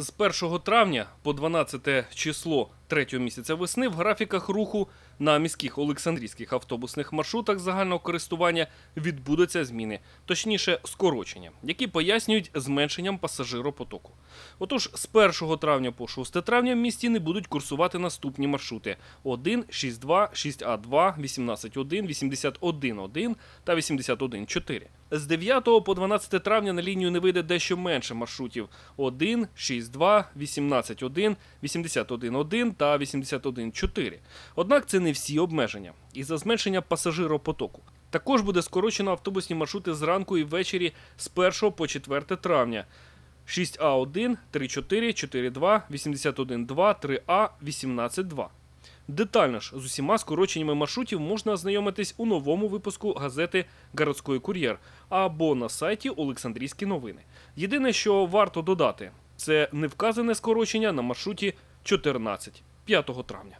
З 1 травня по 12 число третього місяця весни в графіках руху на міських Олександрійських автобусних маршрутах загального користування відбудуться зміни, точніше скорочення, які пояснюють зменшенням пасажиропотоку. Отож, з 1 травня по 6 травня в місті не будуть курсувати наступні маршрути: 1, 62, 6А2, 181, 81.1 та 81.4. З 9 по 12 травня на лінію не вийде дещо менше маршрутів: 1, 62, 18.1, 81.1 та 81.4. Однак це не всі обмеження. І за зменшення пасажиропотоку. Також буде скорочено автобусні маршрути зранку і ввечері з 1 по 4 травня. 6А1, 34, 42, 81.2, 3А, 18.2. Детально ж з усіма скороченнями маршрутів можна ознайомитись у новому випуску газети Городський кур'єр або на сайті Олександрійські новини. Єдине, що варто додати, це невказане скорочення на маршруті 14 5 травня.